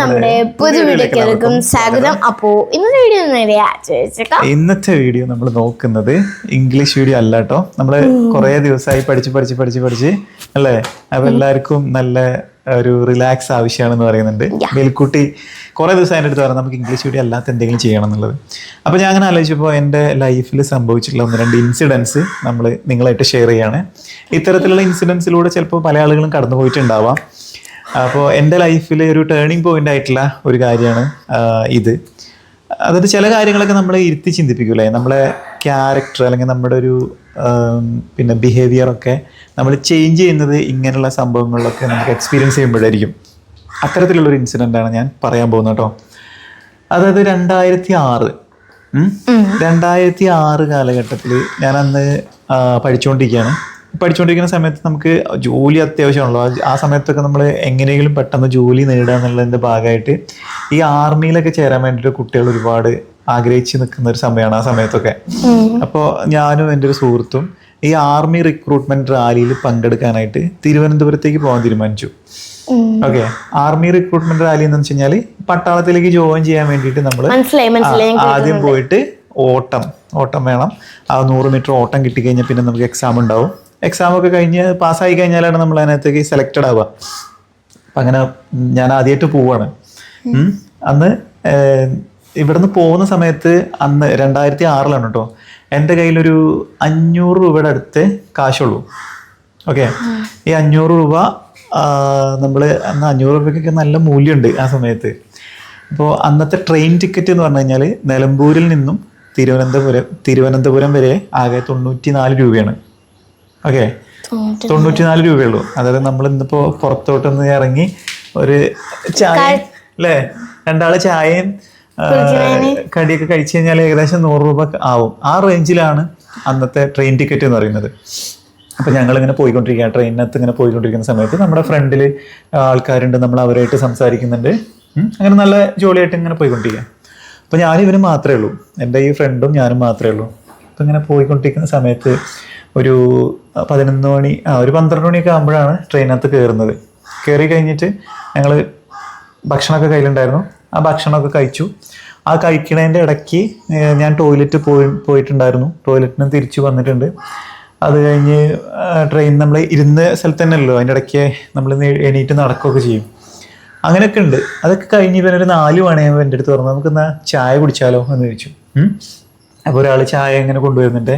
നമ്മുടെ പുതിയ വീഡിയോക്കും സ്വാഗതം. അപ്പോ ഇന്നത്തെ വീഡിയോ ഇന്നത്തെ വീഡിയോ നമ്മൾ നോക്കുന്നത് ഇംഗ്ലീഷ് വീഡിയോ അല്ല കേട്ടോ. നമ്മൾ കുറേ ദിവസമായി പഠിച്ച് പഠിച്ച് പഠിച്ച് പഠിച്ച് അല്ലേ? അപ്പൊ എല്ലാവർക്കും നല്ല ഒരു റിലാക്സ് ആവശ്യമാണെന്ന് പറയുന്നുണ്ട്. മേൽക്കുട്ടി കുറേ ദിവസം എന്റെ അടുത്ത് പറഞ്ഞു നമുക്ക് ഇംഗ്ലീഷ് വീഡിയോ അല്ലാത്ത എന്തെങ്കിലും ചെയ്യണം എന്നുള്ളത്. അപ്പോൾ ഞാൻ അങ്ങനെ ആലോചിച്ചപ്പോൾ എന്റെ ലൈഫിൽ സംഭവിച്ചിട്ടുള്ള ഒന്ന് രണ്ട് ഇൻസിഡൻസ് നമ്മൾ നിങ്ങളായിട്ട് ഷെയർ ചെയ്യാണ്. ഇത്തരത്തിലുള്ള ഇൻസിഡൻസിലൂടെ ചിലപ്പോൾ പല ആളുകളും കടന്നു പോയിട്ടുണ്ടാവാം അപ്പോൾ എന്റെ ലൈഫിൽ ഒരു ടേണിംഗ് പോയിന്റ് ആയിട്ടുള്ള ഒരു കാര്യമാണ് ഇത്. അതായത് ചില കാര്യങ്ങളൊക്കെ നമ്മൾ ഇരുത്തി ചിന്തിപ്പിക്കൂലേ? നമ്മളെ ക്യാരക്ടർ അല്ലെങ്കിൽ നമ്മുടെ ഒരു പിന്നെ ബിഹേവിയർ ഒക്കെ നമ്മൾ ചേഞ്ച് ചെയ്യുന്നത് ഇങ്ങനെയുള്ള സംഭവങ്ങളിലൊക്കെ നമുക്ക് എക്സ്പീരിയൻസ് ചെയ്യുമ്പോഴായിരിക്കും. അത്തരത്തിലുള്ളൊരു ഇൻസിഡന്റ് ആണ് ഞാൻ പറയാൻ പോകുന്നത് കേട്ടോ. അതായത് രണ്ടായിരത്തി ആറ് രണ്ടായിരത്തി ആറ് കാലഘട്ടത്തിൽ ഞാൻ അന്ന് പഠിച്ചുകൊണ്ടിരിക്കുകയാണ്. പഠിച്ചുകൊണ്ടിരിക്കുന്ന സമയത്ത് നമുക്ക് ജോലി അത്യാവശ്യമാണല്ലോ. ആ- സമയത്തൊക്കെ നമ്മൾ എങ്ങനെയെങ്കിലും പെട്ടെന്ന് ജോലി നേടുക എന്നുള്ളതിന്റെ ഭാഗമായിട്ട് ഈ ആർമിയിലൊക്കെ ചേരാൻ വേണ്ടിയിട്ട് കുട്ടികൾ ഒരുപാട് ആഗ്രഹിച്ച് നിൽക്കുന്ന ഒരു സമയമാണ് ആ സമയത്തൊക്കെ. അപ്പോൾ ഞാനും എന്റെ ഒരു സുഹൃത്തും ഈ ആർമി റിക്രൂട്ട്മെന്റ് റാലിയിൽ പങ്കെടുക്കാനായിട്ട് തിരുവനന്തപുരത്തേക്ക് പോകാൻ തീരുമാനിച്ചു. ഓക്കെ. ആർമി റിക്രൂട്ട്മെന്റ് റാലി എന്ന് വെച്ച് കഴിഞ്ഞാൽ പട്ടാളത്തിലേക്ക് ജോയിൻ ചെയ്യാൻ വേണ്ടിയിട്ട് നമ്മൾ ആദ്യം പോയിട്ട് ഓട്ടം ഓട്ടം വേണം. ആ നൂറ് മീറ്റർ ഓട്ടം കിട്ടിക്കഴിഞ്ഞാൽ പിന്നെ നമുക്ക് എക്സാം ഉണ്ടാവും. എക്സാം ഒക്കെ കഴിഞ്ഞ് പാസ്സായി കഴിഞ്ഞാലാണ് നമ്മൾ അതിനകത്തേക്ക് സെലക്റ്റഡ് ആവുക. അപ്പം അങ്ങനെ ഞാൻ ആദ്യമായിട്ട് പോവാണ്. അന്ന് ഇവിടുന്ന് പോകുന്ന സമയത്ത് അന്ന് രണ്ടായിരത്തി ആറിലാണ് കേട്ടോ എന്റെ കയ്യിലൊരു അഞ്ഞൂറ് രൂപയുടെ അടുത്ത് കാശുള്ളൂ. ഓക്കെ? ഈ അഞ്ഞൂറ് രൂപ നമ്മൾ അന്ന് അഞ്ഞൂറ് രൂപയ്ക്കൊക്കെ നല്ല മൂല്യമുണ്ട് ആ സമയത്ത്. അപ്പോൾ അന്നത്തെ ട്രെയിൻ ടിക്കറ്റ് എന്ന് പറഞ്ഞു കഴിഞ്ഞാൽ നിലമ്പൂരിൽ നിന്നും തിരുവനന്തപുരം തിരുവനന്തപുരം വരെ ആകെ തൊണ്ണൂറ്റി നാല് രൂപയാണ്. ഓക്കെ. തൊണ്ണൂറ്റിനാല് രൂപയുള്ളൂ അതായത് നമ്മൾ ഇന്നിപ്പോ പുറത്തോട്ടൊന്ന് ഇറങ്ങി ഒരു ചായ അല്ലേ? രണ്ടാൾ ചായയും കടിയൊക്കെ കഴിച്ചു കഴിഞ്ഞാൽ ഏകദേശം നൂറ് രൂപ ആവും. ആ റേഞ്ചിലാണ് അന്നത്തെ ട്രെയിൻ ടിക്കറ്റ് എന്ന് പറയുന്നത്. അപ്പൊ ഞങ്ങൾ ഇങ്ങനെ പോയിക്കൊണ്ടിരിക്കുക ട്രെയിനിനകത്ത് ഇങ്ങനെ പോയിക്കൊണ്ടിരിക്കുന്ന സമയത്ത് നമ്മുടെ ഫ്രണ്ടിൽ ആൾക്കാരുണ്ട്. നമ്മൾ അവരായിട്ട് സംസാരിക്കുന്നുണ്ട്. അങ്ങനെ നല്ല ജോലിയായിട്ട് ഇങ്ങനെ പോയിക്കൊണ്ടിരിക്കുക. അപ്പൊ ഞാൻ ഇവരും മാത്രമേ ഉള്ളൂ. എന്റെ ഈ ഫ്രണ്ടും ഞാനും മാത്രമേ ഉള്ളൂ. അപ്പൊ ഇങ്ങനെ പോയിക്കൊണ്ടിരിക്കുന്ന സമയത്ത് ഒരു പതിനൊന്ന് മണി ആ ഒരു പന്ത്രണ്ട് മണിയൊക്കെ ആകുമ്പോഴാണ് ട്രെയിനകത്ത് കയറുന്നത് കയറി കഴിഞ്ഞിട്ട് ഞങ്ങൾ ഭക്ഷണമൊക്കെ കയ്യിലുണ്ടായിരുന്നു. ആ ഭക്ഷണമൊക്കെ കഴിച്ചു. ആ കഴിക്കണതിന്റെ ഇടയ്ക്ക് ഞാൻ ടോയ്ലറ്റ് പോയി പോയിട്ടുണ്ടായിരുന്നു. ടോയ്ലറ്റിന് തിരിച്ചു വന്നിട്ടുണ്ട്. അത് കഴിഞ്ഞ് ട്രെയിൻ നമ്മൾ ഇരുന്ന സ്ഥലത്ത് തന്നെ അല്ലല്ലോ അതിന്റെ ഇടയ്ക്ക് നമ്മൾ എണീറ്റ് നടക്കുകയൊക്കെ ചെയ്യും. അങ്ങനെയൊക്കെ ഉണ്ട്. അതൊക്കെ കഴിഞ്ഞ് ഇവനൊരു നാല് മണിയാകുമ്പോൾ എന്റെ അടുത്ത് പറഞ്ഞു നമുക്ക് എന്നാ ചായ കുടിച്ചാലോ? എന്ന് ചോദിച്ചു. അപ്പോൾ ഒരാൾ ചായ എങ്ങനെ കൊണ്ടുവരുന്നുണ്ട്?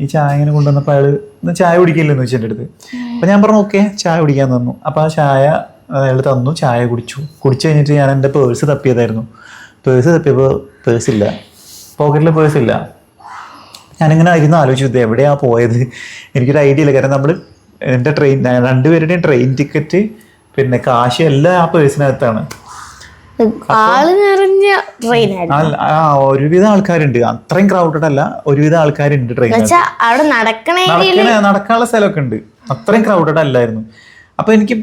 ഈ ചായ ഇങ്ങനെ കൊണ്ടുവന്നപ്പോൾ അയാൾ ചായ കുടിക്കില്ലെന്ന് ചോദിച്ചു എന്റെ അടുത്ത്. അപ്പം ഞാൻ പറഞ്ഞു ഓക്കെ ചായ കുടിക്കാൻ തന്നു. അപ്പോൾ ആ ചായ അയാൾ തന്നു ചായ കുടിച്ചു. കുടിച്ചു കഴിഞ്ഞിട്ട് ഞാൻ എന്റെ പേഴ്സ് തപ്പിയതായിരുന്നു. പേഴ്സ് തപ്പിയപ്പോൾ പേഴ്സ് ഇല്ല. പോക്കറ്റിൽ പേഴ്സ് ഇല്ല. ഞാനിങ്ങനെ ആലോചിച്ചു ഇത് എവിടെയാ പോയത്? എനിക്കൊരു ഐഡിയ ഇല്ല. കാരണം നമ്മൾ എന്റെ ട്രെയിൻ രണ്ടുപേരുടെയും ട്രെയിൻ ടിക്കറ്റ് പിന്നെ കാശ് എല്ലാം ആ പേഴ്സിനകത്താണ്. ആൾ നിറഞ്ഞ ആ, ഒരുവിധം ആൾക്കാരുണ്ട്. അത്രയും ക്രൗഡഡ് അല്ല ഒരുവിധം ആൾക്കാരുണ്ട് ട്രെയിൻ അവിടെ നടക്കണേ നടക്കാനുള്ള സ്ഥലമൊക്കെ ഉണ്ട്. അത്രയും ക്രൗഡഡ് അല്ലായിരുന്നു. അപ്പൊ എനിക്ക്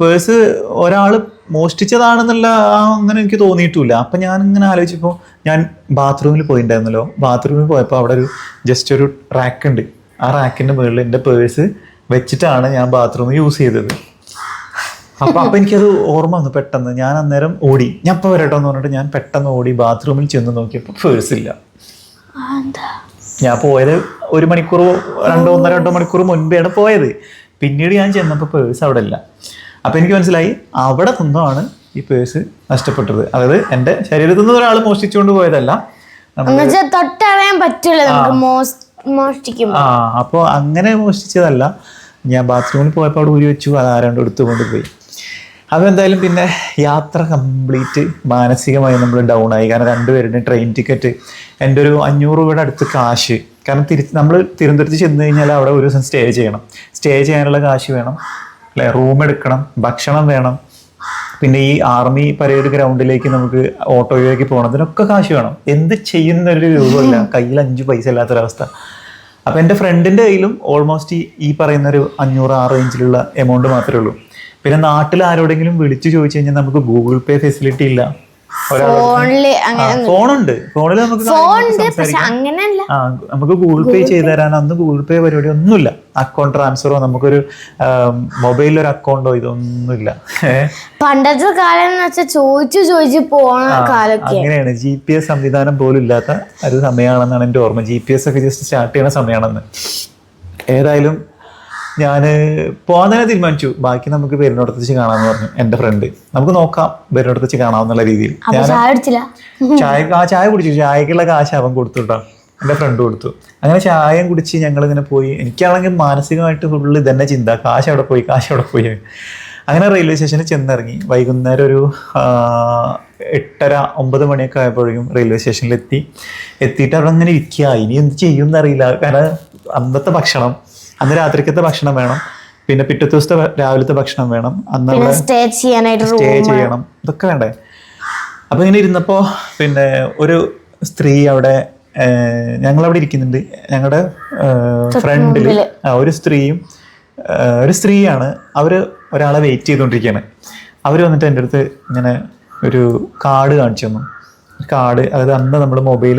പേഴ്സ് ഒരാൾ മോഷ്ടിച്ചതാണെന്നുള്ള ആ അങ്ങനെ എനിക്ക് തോന്നിയിട്ടില്ല. അപ്പൊ ഞാൻ ഇങ്ങനെ ആലോചിച്ചപ്പോൾ ഞാൻ ബാത്റൂമിൽ പോയിണ്ടായിരുന്നല്ലോ. ബാത്റൂമിൽ പോയപ്പോൾ അവിടെ ഒരു ജസ്റ്റ് ഒരു റാക്ക് ഉണ്ട്. ആ റാക്കിന്റെ മുകളിൽ എന്റെ പേഴ്സ് വെച്ചിട്ടാണ് ഞാൻ ബാത്റൂം യൂസ് ചെയ്തത്. അപ്പൊ അപ്പൊ എനിക്കത് ഓർമ്മ വന്നു പെട്ടെന്ന്. ഞാൻ അന്നേരം ഓടി. ഞാൻ ഇപ്പൊ വരട്ടെ എന്ന് പറഞ്ഞിട്ട് ഞാൻ പെട്ടെന്ന് ഓടി ബാത്റൂമിൽ ചെന്ന് നോക്കിയപ്പോൾ പേഴ്സ് ഇല്ല. ഞാൻ പോയത് ഒരു മണിക്കൂർ രണ്ടോ ഒന്നര രണ്ടോ മണിക്കൂർ മുൻപെയാണ് പോയത്. പിന്നീട് ഞാൻ ചെന്നപ്പോൾ പേഴ്സ് അവിടെ ഇല്ല. അപ്പൊ എനിക്ക് മനസ്സിലായി അവിടെ നിന്നാണ് ഈ പേഴ്സ് നഷ്ടപ്പെട്ടത്. അതായത് എന്റെ ശരീരത്തിൽ നിന്ന് ഒരാൾ മോഷ്ടിച്ചുകൊണ്ട് പോയതല്ല. തൊട്ടറിയാൻ ആ. അപ്പോൾ അങ്ങനെ മോഷ്ടിച്ചതല്ല. ഞാൻ ബാത്റൂമിൽ പോയപ്പോൾ അവിടെ ഊരി വെച്ചു. അത് ആരാണ്ട് എടുത്തുകൊണ്ട് പോയി. അപ്പോൾ എന്തായാലും പിന്നെ യാത്ര കംപ്ലീറ്റ് മാനസികമായി നമ്മൾ ഡൗൺ ആയി കാരണം രണ്ടുപേരുടെയും ട്രെയിൻ ടിക്കറ്റ് എന്റെ ഒരു അഞ്ഞൂറ് രൂപയുടെ അടുത്ത് കാശ്. കാരണം തിരിച്ച് നമ്മൾ തിരുവനന്തപുരത്ത് ചെന്ന് കഴിഞ്ഞാൽ അവിടെ ഒരു ദിവസം സ്റ്റേ ചെയ്യണം. സ്റ്റേ ചെയ്യാനുള്ള കാശ് വേണം അല്ലെ? റൂം എടുക്കണം ഭക്ഷണം വേണം. പിന്നെ ഈ ആർമി പരേഡ് ഗ്രൗണ്ടിലേക്ക് നമുക്ക് ഓട്ടോയിലേക്ക് പോകണം. അതിനൊക്കെ കാശ് വേണം. എന്ത് ചെയ്യുന്ന ഒരു രൂപമില്ല. കയ്യിൽ അഞ്ച് പൈസ ഇല്ലാത്തൊരവസ്ഥ. അപ്പം എന്റെ ഫ്രണ്ടിന്റെ കയ്യിലും ഓൾമോസ്റ്റ് ഈ പറയുന്നൊരു അഞ്ഞൂറ് ആ റേഞ്ചിലുള്ള എമൗണ്ട് മാത്രമേ ഉള്ളൂ. പിന്നെ നാട്ടിൽ ആരോടെങ്കിലും വിളിച്ചു ചോദിച്ചു കഴിഞ്ഞാൽ നമുക്ക് ഗൂഗിൾ പേ ഫെസിലിറ്റി ഇല്ല. ഫോണിൽ ഫോണുണ്ട്. ഫോണിൽ നമുക്ക് നമുക്ക് ഗൂഗിൾ പേ ചെയ്ത് തരാൻ അന്ന് ഗൂഗിൾ പേ പരിപാടി ഒന്നുമില്ല. അക്കൗണ്ട് ട്രാൻസ്ഫറോ നമുക്കൊരു മൊബൈലിൽ ഒരു അക്കൗണ്ടോ ഇതൊന്നുമില്ല. പണ്ടത്തെ കാലം എന്ന് വെച്ചാൽ ചോദിച്ചു ചോദിച്ചു പോണ കാലൊക്കെ. അങ്ങനെയാണ്. ജി പി എസ് സംവിധാനം പോലും ഇല്ലാത്ത ഒരു സമയമാണെന്നാണ് എന്റെ ഓർമ്മ. ജി പി എസ് ഒക്കെ ജസ്റ്റ് സ്റ്റാർട്ട് ചെയ്യുന്ന സമയമാണെന്ന്. ഏതായാലും ഞാൻ പോകാൻ തന്നെ തീരുമാനിച്ചു. ബാക്കി നമുക്ക് പെരുന്നോടത്ത് വെച്ച് കാണാമെന്ന് പറഞ്ഞു. എന്റെ ഫ്രണ്ട് നമുക്ക് നോക്കാം പെരുന്നോടത്ത് വെച്ച് കാണാമെന്നുള്ള രീതിയിൽ. ചായ ആ ചായ കുടിച്ചു. ചായക്കുള്ള കാശ് അവൻ കൊടുത്തു കേട്ടോ എന്റെ ഫ്രണ്ട് കൊടുത്തു. അങ്ങനെ ചായയും കുടിച്ച് ഞങ്ങൾ ഇങ്ങനെ പോയി. എനിക്കാണെങ്കിൽ മാനസികമായിട്ട് ഫുള്ള് ഇതന്നെ ചിന്ത. കാശ് അവിടെ പോയി? കാശ് അവിടെ പോയി? അങ്ങനെ റെയിൽവേ സ്റ്റേഷനിൽ ചെന്നിറങ്ങി. വൈകുന്നേരം ഒരു എട്ടര ഒമ്പത് മണിയൊക്കെ ആയപ്പോഴേക്കും റെയിൽവേ സ്റ്റേഷനിൽ എത്തി. എത്തിയിട്ട് അവിടെ അങ്ങനെ ഇരിക്കുക ഇനി എന്ത് ചെയ്യും എന്നറിയില്ല കാരണം അന്നത്തെ ഭക്ഷണം അന്ന് രാത്രിക്കത്തെ ഭക്ഷണം വേണം. പിന്നെ പിറ്റത്തെ ദിവസത്തെ രാവിലത്തെ ഭക്ഷണം വേണം. അന്ന് സ്റ്റേ ചെയ്യാനായിട്ട് സ്റ്റേ ചെയ്യണം. ഇതൊക്കെ വേണ്ടേ? അപ്പൊ ഇങ്ങനെ ഇരുന്നപ്പോ പിന്നെ ഒരു സ്ത്രീ അവിടെ ഞങ്ങൾ അവിടെ ഇരിക്കുന്നുണ്ട്. ഞങ്ങളുടെ ഫ്രണ്ടിൽ ഒരു സ്ത്രീയും ഒരു സ്ത്രീയാണ് അവർ ഒരാളെ വെയിറ്റ് ചെയ്തുകൊണ്ടിരിക്കുകയാണ് അവർ വന്നിട്ട് എന്റെ അടുത്ത് ഇങ്ങനെ ഒരു കാർഡ് കാണിച്ചു തന്നു. കാർഡ് അതായത് അന്ന് നമ്മൾ മൊബൈൽ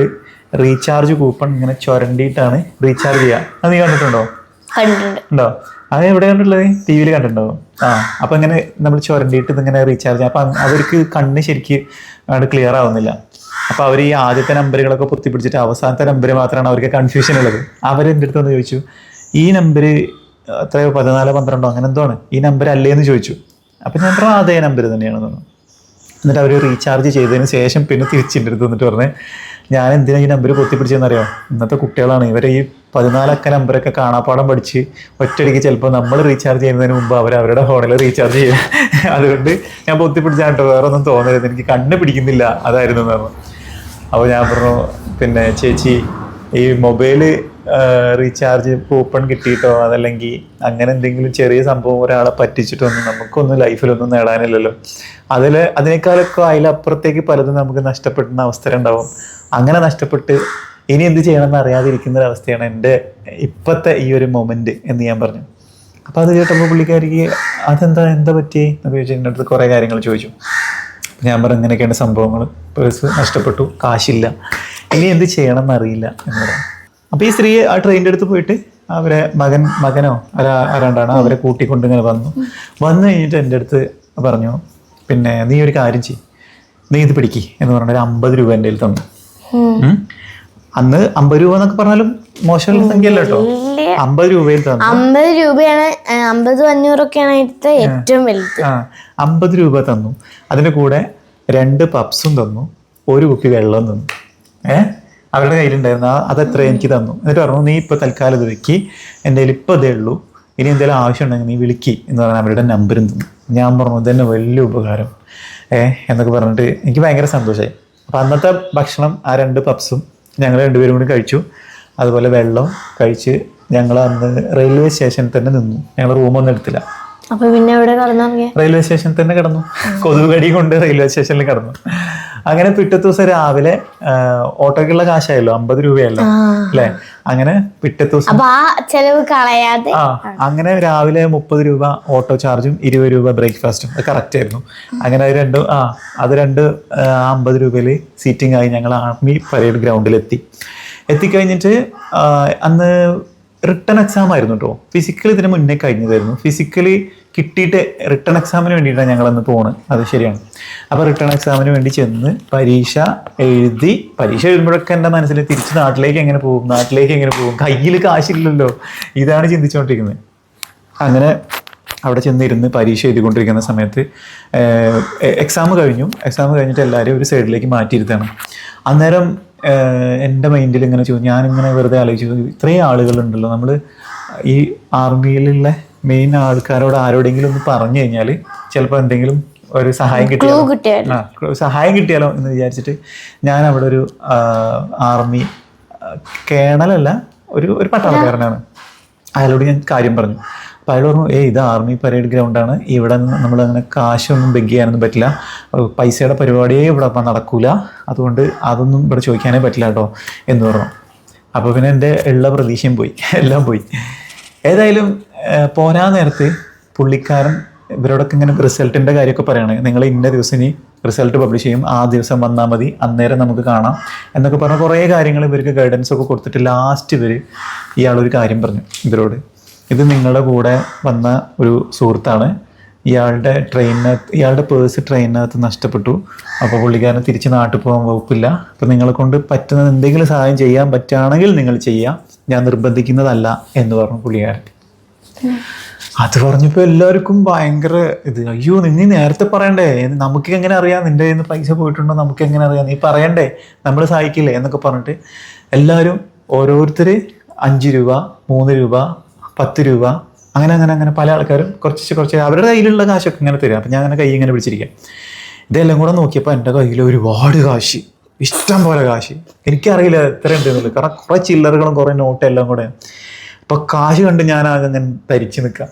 റീചാർജ് കൂപ്പൺ ഇങ്ങനെ ചുരണ്ടിയിട്ടാണ് റീചാർജ് ചെയ്യുക. അത് നീ കണ്ടിട്ടുണ്ടോ കണ്ടിട്ടുണ്ട്? അത് എവിടെ കണ്ടുള്ളത് ടി വിയിൽ കണ്ടിട്ടുണ്ടാവും. ആ അപ്പൊ ഇങ്ങനെ നമ്മൾ ചുരണ്ടിയിട്ട് ഇതിങ്ങനെ റീചാർജ് അപ്പൊ അവർക്ക് കണ്ണ് ശരിക്ക് അങ്ങോട്ട് ക്ലിയർ ആവുന്നില്ല. അപ്പൊ അവർ ഈ ആദ്യത്തെ നമ്പറുകളൊക്കെ പൊത്തിപ്പിടിച്ചിട്ട് അവസാനത്തെ നമ്പർ മാത്രമാണ് അവർക്ക് കൺഫ്യൂഷൻ ഉള്ളത്. അവരെന്റെ അടുത്ത് വന്ന് ചോദിച്ചു? ഈ നമ്പർ എത്രയോ പതിനാല് പന്ത്രണ്ടോ അങ്ങനെ എന്തോ ആണ്. ഈ നമ്പർ അല്ലേ എന്ന് ചോദിച്ചു. അപ്പൊ ഞാൻ പറഞ്ഞു അതേ നമ്പർ തന്നെയാണെന്ന് എന്നിട്ട് അവർ റീചാർജ് ചെയ്തതിന് ശേഷം പിന്നെ തിരിച്ചിന്റെ അടുത്ത് വന്നിട്ട് പറഞ്ഞ് ഞാൻ എന്തിനാ ഈ നമ്പർ പൊത്തിപ്പിടിച്ചെന്നറിയോ ഇന്നത്തെ കുട്ടികളാണ്. ഇവരെ ഈ പതിനാലക്ക നമ്പറൊക്കെ കാണാപ്പാടം പഠിച്ച് ഒറ്റയടിക്ക് ചിലപ്പോൾ നമ്മൾ റീചാർജ് ചെയ്യുന്നതിന് മുമ്പ് അവർ അവരുടെ ഫോണിൽ റീചാർജ് ചെയ്യും. അതുകൊണ്ട് ഞാൻ പൊത്തിപ്പിടിച്ചാണ് കേട്ടോ. വേറെ ഒന്നും തോന്നരുത്. എനിക്ക് കണ്ണ് പിടിക്കുന്നില്ല. അതായിരുന്നു എന്ന് അപ്പോൾ ഞാൻ പറഞ്ഞു പിന്നെ ചേച്ചി ഈ മൊബൈൽ റീചാർജ് കൂപ്പൺ കിട്ടിയിട്ടോ? അതല്ലെങ്കിൽ അങ്ങനെ എന്തെങ്കിലും ചെറിയ സംഭവം ഒരാളെ പറ്റിച്ചിട്ടൊന്നും നമുക്കൊന്നും ലൈഫിലൊന്നും നേടാനില്ലല്ലോ. അതിൽ അതിനേക്കാളൊക്കെ അതിലപ്പുറത്തേക്ക് പലതും നമുക്ക് നഷ്ടപ്പെടുന്ന അവസരം ഉണ്ടാവും. അങ്ങനെ നഷ്ടപ്പെട്ട് ഇനി എന്ത് ചെയ്യണമെന്ന് അറിയാതിരിക്കുന്ന ഒരു അവസ്ഥയാണ് എന്റെ ഇപ്പോഴത്തെ ഈ ഒരു മൊമെന്റ് എന്ന് ഞാൻ പറഞ്ഞു. അപ്പോൾ അത് കേട്ടപ്പോൾ പുള്ളിക്കാരിക്ക് അതെന്താ എന്താ പറ്റി എന്ന് ചോദിച്ചു എന്റെ അടുത്ത് കുറേ കാര്യങ്ങൾ ചോദിച്ചു. അപ്പം ഞാൻ പറഞ്ഞു ഇങ്ങനെയൊക്കെയാണ് സംഭവങ്ങൾ പേഴ്സ് നഷ്ടപ്പെട്ടു കാശില്ല. ഇനി എന്ത് ചെയ്യണം എന്നറിയില്ല എന്ന് പറഞ്ഞു. അപ്പോൾ ഈ സ്ത്രീ ആ ട്രെയിനിന്റെ അടുത്ത് പോയിട്ട് അവരെ മകൻ മകനോ ആരാ ആരാണ്ടാണ് അവരെ കൂട്ടിക്കൊണ്ട് ഇങ്ങനെ വന്നു. വന്നു കഴിഞ്ഞിട്ട് എന്റെ അടുത്ത് പറഞ്ഞു പിന്നെ നീ ഒരു കാര്യം ചെയ്യും. നീ ഇത് പിടിക്കി. എന്ന് പറഞ്ഞിട്ട് ഒരു അമ്പത് രൂപ എന്റെ കയ്യിൽ തന്നു. അന്ന് അമ്പത് രൂപ എന്നൊക്കെ പറഞ്ഞാലും മോശമുള്ള സംഖ്യ അല്ല കേട്ടോ. അമ്പത് രൂപയിൽ തന്നു. അമ്പത് രൂപയാണ് അമ്പതും അഞ്ഞൂറൊക്കെയാണ് അതിലത്തെ ഏറ്റവും വലുത്. അമ്പത് രൂപ തന്നു. അതിന്റെ കൂടെ രണ്ട് പപ്സും തന്നു. ഒരു കുപ്പി വെള്ളം തന്നു. ഏഹ് അവരുടെ കയ്യിലുണ്ടായിരുന്നു അതെത്ര എനിക്ക് തന്നു. എന്നിട്ട് പറഞ്ഞു നീ ഇപ്പൊ തൽക്കാലം ഇത് വെക്കി. എന്റെ കയ്യിൽ ഇപ്പൊ ഇതേ ഉള്ളൂ. ഇനി എന്തെങ്കിലും ആവശ്യം ഉണ്ടെങ്കിൽ നീ വിളിക്കി. എന്ന് പറഞ്ഞാൽ അവരുടെ നമ്പറും തന്നു. ഞാൻ പറഞ്ഞു ഇതന്നെ വലിയ ഉപകാരം. ഏഹ് എന്നൊക്കെ പറഞ്ഞിട്ട് എനിക്ക് ഭയങ്കര സന്തോഷമായി. അപ്പൊ അന്നത്തെ ഭക്ഷണം ആ രണ്ട് പപ്സും ഞങ്ങൾ രണ്ടുപേരും കൂടി കഴിച്ചു. അതുപോലെ വെള്ളം കഴിച്ച് ഞങ്ങൾ അന്ന് റെയിൽവേ സ്റ്റേഷനിൽ തന്നെ നിന്നു. ഞങ്ങൾ റൂമൊന്നും എടുത്തില്ല. അപ്പൊ പിന്നെ റെയിൽവേ സ്റ്റേഷനിൽ തന്നെ കിടന്നു. കൊതുകടി കൊണ്ട് റെയിൽവേ സ്റ്റേഷനിൽ കിടന്നു. അങ്ങനെ പിറ്റത്തെ ദിവസം രാവിലെ ഓട്ടോക്കുള്ള കാശായല്ലോ അമ്പത് രൂപയല്ലോ അല്ലെ? അങ്ങനെ പിറ്റത്തെ ദിവസം ചെലവ് കളയാതെ? ആ അങ്ങനെ രാവിലെ മുപ്പത് രൂപ ഓട്ടോ ചാർജും ഇരുപത് രൂപ ബ്രേക്ക്ഫാസ്റ്റും അത് കറക്റ്റ് ആയിരുന്നു. അങ്ങനെ അത് രണ്ടും ആ അത് രണ്ട് ആ, അമ്പത് രൂപയിൽ സീറ്റിംഗ് ആയി ഞങ്ങൾ ആർമി പരേഡ് ഗ്രൗണ്ടിലെത്തി എത്തിക്കഴിഞ്ഞിട്ട് അന്ന് റിട്ടേൺ എക്സാം ആയിരുന്നു കേട്ടോ ഫിസിക്കലി ഇതിന് മുന്നേ കഴിഞ്ഞതായിരുന്നു. ഫിസിക്കലി കിട്ടിയിട്ട് റിട്ടേൺ എക്സാമിന് വേണ്ടിയിട്ടാണ് ഞങ്ങൾ അന്ന് പോണത്. അത് ശരിയാണ്. അപ്പോൾ റിട്ടേൺ എക്സാമിന് വേണ്ടി ചെന്ന് പരീക്ഷ എഴുതി പരീക്ഷ എഴുതുമ്പോഴൊക്കെ എന്റെ മനസ്സിൽ തിരിച്ച് നാട്ടിലേക്ക് എങ്ങനെ പോകും നാട്ടിലേക്ക് എങ്ങനെ പോകും? കയ്യിൽ കാശില്ലല്ലോ. ഇതാണ് ചിന്തിച്ചുകൊണ്ടിരിക്കുന്നത്. അങ്ങനെ അവിടെ ചെന്നിരുന്ന് പരീക്ഷ എഴുതിക്കൊണ്ടിരിക്കുന്ന സമയത്ത് എക്സാം കഴിഞ്ഞു. എക്സാം കഴിഞ്ഞിട്ട് എല്ലാവരും ഒരു സൈഡിലേക്ക് മാറ്റിയിരുത്താണ്. അന്നേരം എന്റെ മൈൻഡിൽ ഇങ്ങനെ ചോദിച്ചു. ഞാനിങ്ങനെ വെറുതെ ആലോചിച്ചു. ഇത്രയും ആളുകളുണ്ടല്ലോ. നമ്മൾ ഈ ആർമിയിലുള്ള മെയിൻ ആൾക്കാരോട് ആരോടെങ്കിലും ഒന്ന് പറഞ്ഞു കഴിഞ്ഞാൽ ചിലപ്പോൾ എന്തെങ്കിലും ഒരു സഹായം കിട്ടിയാലോ? സഹായം കിട്ടിയാലോ എന്ന് വിചാരിച്ചിട്ട് ഞാൻ അവിടെ ഒരു ആർമി കേണലല്ല ഒരു ഒരു പട്ടാളക്കാരനാണ്. അയാളോട് ഞാൻ കാര്യം പറഞ്ഞു. അപ്പോൾ അയാൾ പറഞ്ഞു ഏ ഇത് ആർമി പരേഡ് ഗ്രൗണ്ടാണ് ഇവിടെ നമ്മൾ അങ്ങനെ കാശൊന്നും ബെഗ് ചെയ്യാനൊന്നും പറ്റില്ല. പൈസയുടെ പരിപാടിയേ ഇവിടെ അപ്പം നടക്കൂല. അതുകൊണ്ട് അതൊന്നും ഇവിടെ ചോദിക്കാനേ പറ്റില്ല കേട്ടോ എന്ന് പറഞ്ഞു. അപ്പോൾ പിന്നെ എന്റെ എല്ലാ പ്രതീക്ഷയും പോയി. എല്ലാം പോയി. ഏതായാലും പോരാ നേരത്ത് പുള്ളിക്കാരൻ ഇവരോടൊക്കെ ഇങ്ങനെ റിസൾട്ടിന്റെ കാര്യമൊക്കെ പറയണേ. നിങ്ങൾ ഇന്ന ദിവസം ഇനി റിസൾട്ട് പബ്ലിഷ് ചെയ്യും. ആ ദിവസം വന്നാൽ മതി. അന്നേരം നമുക്ക് കാണാം. എന്നൊക്കെ പറഞ്ഞ കുറേ കാര്യങ്ങൾ ഇവർക്ക് ഗൈഡൻസ് ഒക്കെ കൊടുത്തിട്ട് ലാസ്റ്റ് ഇവർ ഇയാളൊരു കാര്യം പറഞ്ഞു ഇവരോട്. ഇത് നിങ്ങളുടെ കൂടെ വന്ന ഒരു സുഹൃത്താണ്. ഇയാളുടെ ട്രെയിനിനകത്ത് ഇയാളുടെ പേഴ്സ് ട്രെയിനിനകത്ത് നഷ്ടപ്പെട്ടു. അപ്പോൾ പുള്ളിക്കാരന് തിരിച്ച് നാട്ടിൽ പോകാൻ വകുപ്പില്ല. അപ്പോൾ നിങ്ങളെ കൊണ്ട് പറ്റുന്ന എന്തെങ്കിലും സഹായം ചെയ്യാൻ പറ്റുകയാണെങ്കിൽ നിങ്ങൾ ചെയ്യാം. ഞാൻ നിർബന്ധിക്കുന്നതല്ല എന്ന് പറഞ്ഞു പുള്ളിക്കാരൻ. അത് പറഞ്ഞപ്പോൾ എല്ലാവർക്കും ഭയങ്കര ഇത്. അയ്യോ നീ നേരത്തെ പറയണ്ടേ? നമുക്ക് എങ്ങനെ അറിയാം. നിന്റെ കയ്യിൽ നിന്ന് പൈസ പോയിട്ടുണ്ടോ? നമുക്ക് എങ്ങനെ അറിയാം. നീ പറയണ്ടേ? നമ്മൾ സഹായിക്കില്ലേ എന്നൊക്കെ പറഞ്ഞിട്ട് എല്ലാവരും ഓരോരുത്തർ അഞ്ച് രൂപ മൂന്ന് രൂപ പത്ത് രൂപ അങ്ങനെ അങ്ങനെ അങ്ങനെ പല ആൾക്കാരും കുറച്ച് കുറച്ച് അവരുടെ കയ്യിലുള്ള കാശൊക്കെ ഇങ്ങനെ തരും. അപ്പം ഞാൻ അങ്ങനെ കൈ ഇങ്ങനെ പിടിച്ചിരിക്കാം. ഇതെല്ലാം കൂടെ നോക്കിയപ്പോൾ എന്റെ കയ്യിൽ ഒരുപാട് കാശ്. ഇഷ്ടം പോലെ കാശ്. എനിക്കറിയില്ല എത്ര ഉണ്ടെന്നുള്ളത് കാരണം കുറേ ചില്ലറുകളും കുറേ നോട്ടും എല്ലാം കൂടെ. അപ്പോൾ കാശ് കണ്ട് ഞാൻ ആകെ അങ്ങനെ തരിച്ചു നിൽക്കാം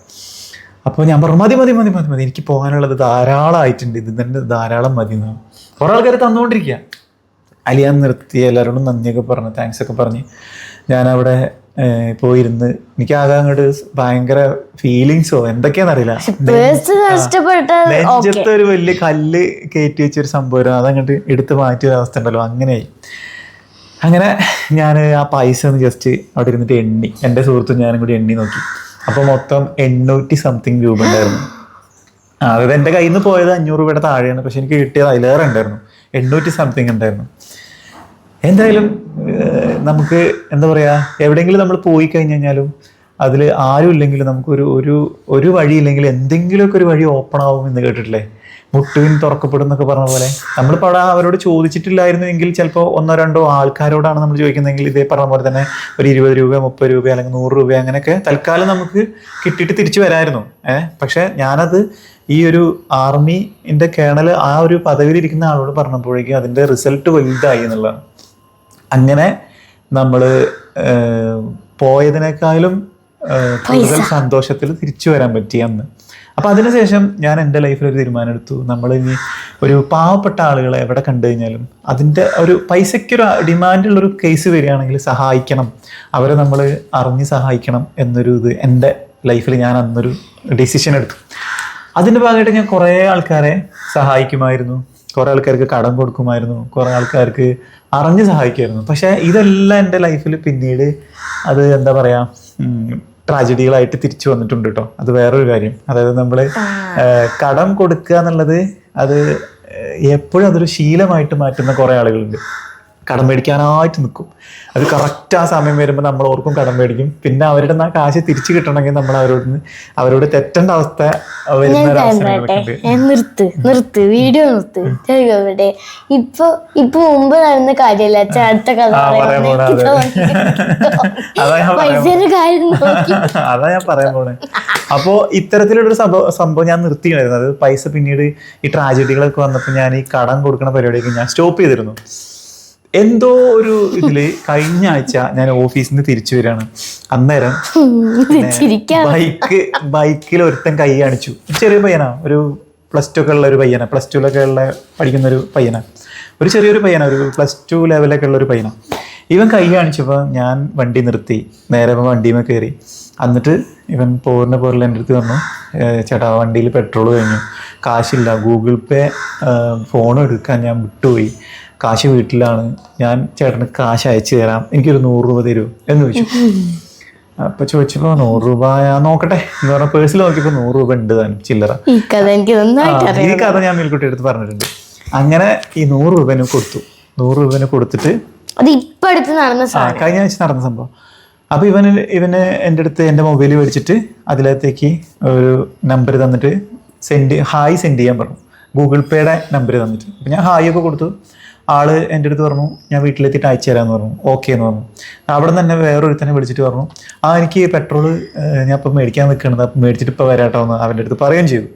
അപ്പോൾ ഞാൻ പറഞ്ഞു മതി മതി മതി മതി മതി. എനിക്ക് പോകാനുള്ളത് ധാരാളമായിട്ടുണ്ട് ഇത് തന്നെ ധാരാളം മതി എന്നാണ് കുറേ ആൾക്കാർ തന്നുകൊണ്ടിരിക്കുക അലിയാൻ നിർത്തി എല്ലാവരോടും നന്ദിയൊക്കെ പറഞ്ഞു താങ്ക്സ് ഒക്കെ പറഞ്ഞ്. ഞാനവിടെ പോയിരുന്ന്. എനിക്ക് ആകെ അങ്ങോട്ട് ഭയങ്കര ഫീലിങ്സോ എന്തൊക്കെയാണെന്നറിയില്ല നെഞ്ചത്ത് ഒരു വലിയ കല്ല് കയറ്റി വെച്ചൊരു സംഭവം അതങ്ങോട്ട് എടുത്തു മാറ്റിയ അവസ്ഥ ഉണ്ടല്ലോ. അങ്ങനെയായി. അങ്ങനെ ഞാൻ ആ പൈസ ഒന്ന് ജസ്റ്റ് അവിടെ ഇരുന്നിട്ട് എണ്ണി. എന്റെ സുഹൃത്തും ഞാനും കൂടി എണ്ണി നോക്കി. അപ്പോൾ മൊത്തം എണ്ണൂറ്റി സംതിങ് രൂപ ഉണ്ടായിരുന്നു. അതായത് എന്റെ കയ്യിൽ നിന്ന് പോയത് അഞ്ഞൂറ് രൂപയുടെ താഴെയാണ്. പക്ഷെ എനിക്ക് കിട്ടിയത് അതിലേറെ ഉണ്ടായിരുന്നു. എണ്ണൂറ്റി സംതിങ് ഉണ്ടായിരുന്നു. എന്തായാലും നമുക്ക് എന്താ പറയുക എവിടെയെങ്കിലും നമ്മൾ പോയി കഴിഞ്ഞ് കഴിഞ്ഞാലും അതിൽ ആരും ഇല്ലെങ്കിലും നമുക്കൊരു ഒരു ഒരു വഴി ഇല്ലെങ്കിൽ എന്തെങ്കിലുമൊക്കെ ഒരു വഴി ഓപ്പൺ ആവും എന്ന് കേട്ടിട്ടില്ലേ? മുട്ടുവിൻ തുറക്കപ്പെടും എന്നൊക്കെ പറഞ്ഞ പോലെ. നമ്മളിപ്പോൾ അവിടെ അവരോട് ചോദിച്ചിട്ടില്ലായിരുന്നു എങ്കിൽ ചിലപ്പോൾ ഒന്നോ രണ്ടോ ആൾക്കാരോടാണ് നമ്മൾ ചോദിക്കുന്നതെങ്കിൽ ഇതേ പറഞ്ഞ പോലെ തന്നെ ഒരു ഇരുപത് രൂപ മുപ്പത് രൂപ അല്ലെങ്കിൽ നൂറ് രൂപ അങ്ങനെയൊക്കെ തൽക്കാലം നമുക്ക് കിട്ടിയിട്ട് തിരിച്ചു വരായിരുന്നു. ഏഹ് പക്ഷേ ഞാനത് ഈ ഒരു ആർമിന്റെ കേണൽ ആ ഒരു പദവിയിലിരിക്കുന്ന ആളോട് പറഞ്ഞപ്പോഴേക്കും അതിന്റെ റിസൾട്ട് വലുതായി എന്നുള്ളതാണ്. അങ്ങനെ നമ്മൾ പോയതിനേക്കാളും കൂടുതൽ സന്തോഷത്തിൽ തിരിച്ചു വരാൻ പറ്റി അന്ന്. അപ്പം അതിനുശേഷം ഞാൻ എന്റെ ലൈഫിൽ ഒരു തീരുമാനം എടുത്തു. നമ്മൾ ഇനി ഒരു പാവപ്പെട്ട ആളുകളെ എവിടെ കണ്ടു കഴിഞ്ഞാലും അതിന്റെ ഒരു പൈസയ്ക്കൊരു ഡിമാൻഡുള്ളൊരു കേസ് വരികയാണെങ്കിൽ സഹായിക്കണം. അവരെ നമ്മൾ അറിഞ്ഞ് സഹായിക്കണം എന്നൊരു ഇത് എന്റെ ലൈഫിൽ ഞാൻ അന്നൊരു ഡിസിഷൻ എടുത്തു. അതിന്റെ ഭാഗമായിട്ട് ഞാൻ കുറേ ആൾക്കാരെ സഹായിക്കുമായിരുന്നു. കുറേ ആൾക്കാർക്ക് കടം കൊടുക്കുമായിരുന്നു. കുറേ ആൾക്കാർക്ക് അറിഞ്ഞ് സഹായിക്കുമായിരുന്നു. പക്ഷേ ഇതെല്ലാം എന്റെ ലൈഫിൽ പിന്നീട് അത് എന്താ പറയുക ട്രാജഡികളായിട്ട് തിരിച്ചു വന്നിട്ടുണ്ട് കേട്ടോ അത് വേറൊരു കാര്യം. അതായത് നമ്മൾ കടം കൊടുക്കുക എന്നുള്ളത് അത് എപ്പോഴും അതൊരു ശീലമായിട്ട് മാറ്റുന്ന കുറേ ആളുകളുണ്ട്. കടം മേടിക്കാനായിട്ട് നിൽക്കും അത് കറക്റ്റ് ആ സമയം വരുമ്പോൾ നമ്മൾ ഓർക്കും കടം മേടിക്കും. പിന്നെ അവരുടെ ആ കാശ് തിരിച്ചു കിട്ടണമെങ്കിൽ നമ്മൾ അവരോട് അവരോട് തെറ്റേണ്ട അവസ്ഥ നിർത്ത് നിർത്ത് വീഡിയോ നിർത്ത്. ഇവിടെ ഇപ്പൊ ഇപ്പൊ മുമ്പ് നടന്ന കാര്യമല്ല അടുത്ത കഥ അതാ. ഞാൻ പറയാൻ പോണേ. അപ്പോ ഇത്തരത്തിലുള്ളൊരു സംഭവം സംഭവം ഞാൻ നിർത്തിയായിരുന്നു അത് പൈസ പിന്നീട് ഈ ട്രാജഡികളൊക്കെ വന്നപ്പോൾ ഞാൻ ഈ കടം കൊടുക്കുന്ന പരിപാടിയൊക്കെ ഞാൻ സ്റ്റോപ്പ് ചെയ്തിരുന്നു. എന്തോ ഒരു ഇതിൽ കഴിഞ്ഞ ആഴ്ച ഞാൻ ഓഫീസിൽ നിന്ന് തിരിച്ചു വരികയാണ്. അന്നേരം ബൈക്ക് ബൈക്കിൽ ഒരുത്തൻ കൈ കാണിച്ചു. ചെറിയ പയ്യനാ ഒരു പ്ലസ് ടു ഒക്കെ ഉള്ള ഒരു പയ്യനാ. പ്ലസ് ടുവിലൊക്കെ ഉള്ള പഠിക്കുന്ന ഒരു പയ്യനാ. ഒരു ചെറിയൊരു പയ്യനാ ഒരു പ്ലസ് ടു ലെവലൊക്കെ ഉള്ള ഒരു പയ്യനാ. ഇവൻ കൈ കാണിച്ചപ്പോൾ ഞാൻ വണ്ടി നിർത്തി. നേരെ വണ്ടിയിൽ വണ്ടിയുമേ കയറി എന്നിട്ട് ഇവൻ പോറിന് പോരിൽ എന്റെ അടുത്ത് വന്നു. "ഏ, ചേട്ടാ വണ്ടിയിൽ പെട്രോൾ കഴിഞ്ഞു. കാശില്ല. ഗൂഗിൾ പേ ഫോൺ എടുക്കാൻ ഞാൻ വിട്ടുപോയി. കാശ് വീട്ടിലാണ്. ഞാൻ ചേട്ടന് കാശ് അയച്ചു തരാം. എനിക്കൊരു നൂറ് രൂപ തരൂ എന്ന് ചോദിച്ചു. അപ്പൊ ചോദിച്ചപ്പോ നൂറ് രൂപ ഞാൻ നോക്കട്ടെ എന്ന് പറഞ്ഞ പേഴ്സിൽ നോക്കിയപ്പോ നൂറ് രൂപ ഉണ്ട് താനും ചില്ലറ. ഈ കഥ എനിക്ക് നന്നായിട്ട് ഈ കഥ ഞാൻ മേൽക്കുട്ടി എടുത്ത് പറഞ്ഞിട്ടുണ്ട്. അങ്ങനെ ഈ നൂറ് രൂപന് കൊടുത്തു. നൂറ് രൂപന് കൊടുത്തിട്ട് അത് ഇപ്പൊ അടുത്ത് നടന്ന കഴിഞ്ഞ ആഴ്ച നടന്ന സംഭവം. അപ്പൊ ഇവന് ഇവന് എന്റെ അടുത്ത് എന്റെ മൊബൈൽ മേടിച്ചിട്ട് അതിലകത്തേക്ക് ഒരു നമ്പർ തന്നിട്ട് സെൻഡ് ഹായ് സെൻഡ് ചെയ്യാൻ പറഞ്ഞു. ഗൂഗിൾ പേയുടെ നമ്പർ തന്നിട്ട്. അപ്പൊ ഞാൻ ഹായ് ഒക്കെ കൊടുത്തു. ആൾ എന്റെ അടുത്ത് പറഞ്ഞു ഞാൻ വീട്ടിലെത്തിയിട്ട് അയച്ചു തരാമെന്ന് പറഞ്ഞു. ഓക്കെ എന്ന് പറഞ്ഞു. അവിടെ നിന്ന് തന്നെ വേറൊരുത്തനെ വിളിച്ചിട്ട് പറഞ്ഞു ആ എനിക്ക് പെട്രോൾ ഞാൻ ഇപ്പം മേടിക്കാൻ നിൽക്കണത് അപ്പം മേടിച്ചിട്ട് ഇപ്പോൾ വരാട്ടോ എന്ന് അവന്റെ അടുത്ത് പറയുകയും ചെയ്തു.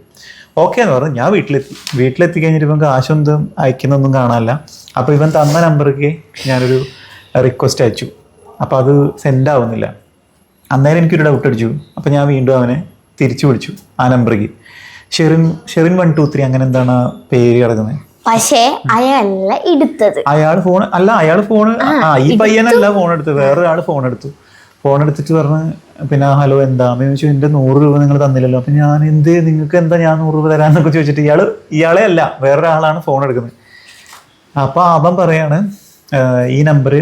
ഓക്കെ എന്ന് പറഞ്ഞു. ഞാൻ വീട്ടിലെത്തി. വീട്ടിലെത്തി കഴിഞ്ഞിട്ട് ഇവൻ കാശൊന്നും അയക്കുന്നൊന്നും കാണാനില്ല. അപ്പോൾ ഇവൻ തന്ന നമ്പർക്ക് ഞാനൊരു റിക്വസ്റ്റ് അയച്ചു. അപ്പോൾ അത് സെൻഡ് ആവുന്നില്ല. അന്നേരം എനിക്കൊരു ഡൗട്ട് അടിച്ചു. അപ്പോൾ ഞാൻ വീണ്ടും അവനെ തിരിച്ചു വിളിച്ചു ആ നമ്പറിക്ക് Sherin Sherin one two three അങ്ങനെ എന്താണ് പേര് കിടക്കുന്നത് പക്ഷേ അയാളല്ല എടുത്തത്. അയാൾ ഫോൺ അല്ല അയാൾ ഫോൺ ആ ഈ പയ്യനല്ല ഫോൺ എടുത്തു വേറൊരാൾ ഫോൺ എടുത്തു. ഫോൺ എടുത്തിട്ട് പറഞ്ഞ് പിന്നെ ഹലോ എന്താ? ചോദിച്ചു എന്റെ നൂറ് രൂപ നിങ്ങൾ തന്നില്ലല്ലോ. അപ്പൊ ഞാൻ എന്ത്? നിങ്ങൾക്ക് എന്താ ഞാൻ നൂറ് രൂപ തരാന്നൊക്കെ ചോദിച്ചിട്ട് ഇയാൾ ഇയാളെ അല്ല വേറൊരാളാണ് ഫോൺ എടുക്കുന്നത്. അപ്പൊ അവൻ പറയാണ് ഈ നമ്പർ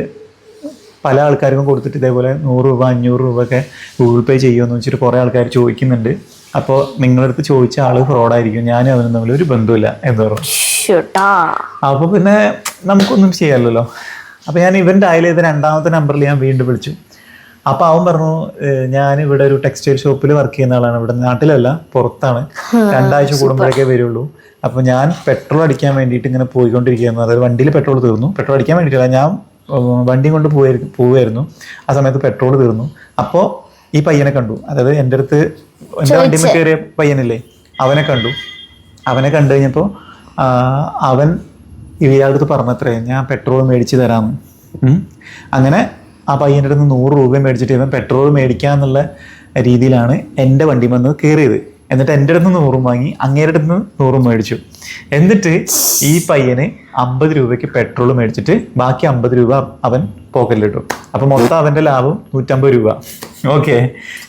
പല ആൾക്കാർക്കും കൊടുത്തിട്ട് ഇതേപോലെ നൂറ് രൂപ അഞ്ഞൂറ് രൂപ ഒക്കെ ഗൂഗിൾ പേ ചെയ്യുമെന്ന് വെച്ചിട്ട് കുറേ ആൾക്കാർ ചോദിക്കുന്നുണ്ട്. അപ്പോൾ നിങ്ങളടുത്ത് ചോദിച്ച ആൾ ഫ്രോഡായിരിക്കും ഞാനും അവനും തമ്മിൽ ഒരു ബന്ധമില്ല എന്ന് പറഞ്ഞു. അപ്പോൾ പിന്നെ നമുക്കൊന്നും ചെയ്യാമല്ലോ അപ്പോൾ ഞാൻ ഇവൻ ഡയൽ ചെയ്ത രണ്ടാമത്തെ നമ്പറിൽ ഞാൻ വീണ്ടും വിളിച്ചു. അപ്പോൾ അവൻ പറഞ്ഞു ഞാൻ ഇവിടെ ഒരു ടെക്സ്റ്റൈൽ ഷോപ്പിൽ വർക്ക് ചെയ്യുന്ന ആളാണ്. ഇവിടെ നാട്ടിലല്ല പുറത്താണ്. രണ്ടാഴ്ച കൂടുമ്പോഴേക്കേ വരുള്ളൂ. അപ്പോൾ ഞാൻ പെട്രോൾ അടിക്കാൻ വേണ്ടിയിട്ട് ഇങ്ങനെ പോയിക്കൊണ്ടിരിക്കുകയായിരുന്നു. അതായത് വണ്ടിയിൽ പെട്രോൾ തീർന്നു. പെട്രോൾ അടിക്കാൻ വേണ്ടിയിട്ടില്ല ഞാൻ വണ്ടിയും കൊണ്ട് പോയി പോവുമായിരുന്നു ആ സമയത്ത് പെട്രോൾ തീർന്നു. അപ്പോൾ ഈ പയ്യനെ കണ്ടു. അതായത് എന്റെ അടുത്ത് എന്റെ വണ്ടി കയറിയ പയ്യനില്ലേ അവനെ കണ്ടു. അവനെ കണ്ടു കഴിഞ്ഞപ്പോൾ അവൻ ഇയാളടുത്ത് പറഞ്ഞത്രേ ഞാൻ പെട്രോൾ മേടിച്ച് തരാമെന്ന് അങ്ങനെ ആ പയ്യന്റെ അടുത്ത് നൂറ് രൂപ മേടിച്ചിട്ട് ഇവൻ പെട്രോൾ മേടിക്കാന്നുള്ള രീതിയിലാണ് എന്റെ വണ്ടി വന്ന് കയറിയത്. എന്നിട്ട് എന്റെ അടുത്ത് നൂറും വാങ്ങി അങ്ങേരുടെ അടുത്ത് നൂറും മേടിച്ചു. എന്നിട്ട് ഈ പയ്യന് അമ്പത് രൂപയ്ക്ക് പെട്രോൾ മേടിച്ചിട്ട് ബാക്കി അമ്പത് രൂപ അവൻ പോക്കറ്റിലിട്ടു അപ്പൊ മൊത്തം അവന്റെ ലാഭം നൂറ്റമ്പത് രൂപ. ഓക്കെ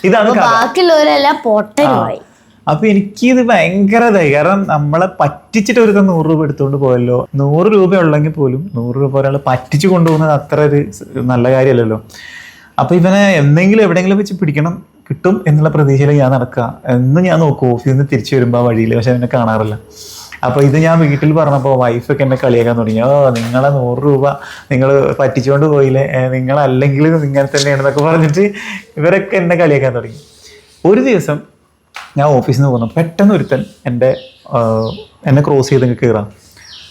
ഇതാണ് ബാക്കിയുള്ളവരെല്ലാം പൊട്ടനുമായി അപ്പൊ എനിക്കിത് ഭയങ്കര ഇതായി. കാരണം നമ്മളെ പറ്റിച്ചിട്ട് ഒരു നൂറ് രൂപ എടുത്തുകൊണ്ട് പോയല്ലോ. നൂറ് രൂപ ഉള്ളെങ്കിൽ പോലും നൂറ് രൂപ ഒരാൾ പറ്റിച്ചു കൊണ്ടുപോകുന്നത് അത്ര ഒരു നല്ല കാര്യമല്ലല്ലോ അപ്പൊ ഇവനെ എന്തെങ്കിലും എവിടെയെങ്കിലും വെച്ച് പിടിക്കണം കിട്ടും എന്നുള്ള പ്രതീക്ഷയിൽ ഞാൻ നടക്കുക. എന്ന് ഞാൻ നോക്കും. ഓഫീസിൽ നിന്ന് തിരിച്ചു വരുമ്പോൾ ആ വഴിയിൽ പക്ഷെ അവനെ കാണാറില്ല. അപ്പൊ ഇത് ഞാൻ വീട്ടിൽ പറഞ്ഞപ്പോൾ വൈഫൊക്കെ എന്നെ കളിയാക്കാൻ തുടങ്ങി. ഓ നിങ്ങളെ നൂറ് രൂപ നിങ്ങൾ പറ്റിച്ചുകൊണ്ട് പോയില്ലേ? നിങ്ങളല്ലെങ്കിൽ ഇങ്ങനെ തന്നെയാണെന്നൊക്കെ പറഞ്ഞിട്ട് ഇവരൊക്കെ എന്നെ കളിയാക്കാൻ തുടങ്ങി. ഒരു ദിവസം ഞാൻ ഓഫീസിൽ നിന്ന് പോകുന്നു പെട്ടെന്ന് ഒരുത്തൻ എന്റെ എന്നെ ക്രോസ് ചെയ്ത് കയറാം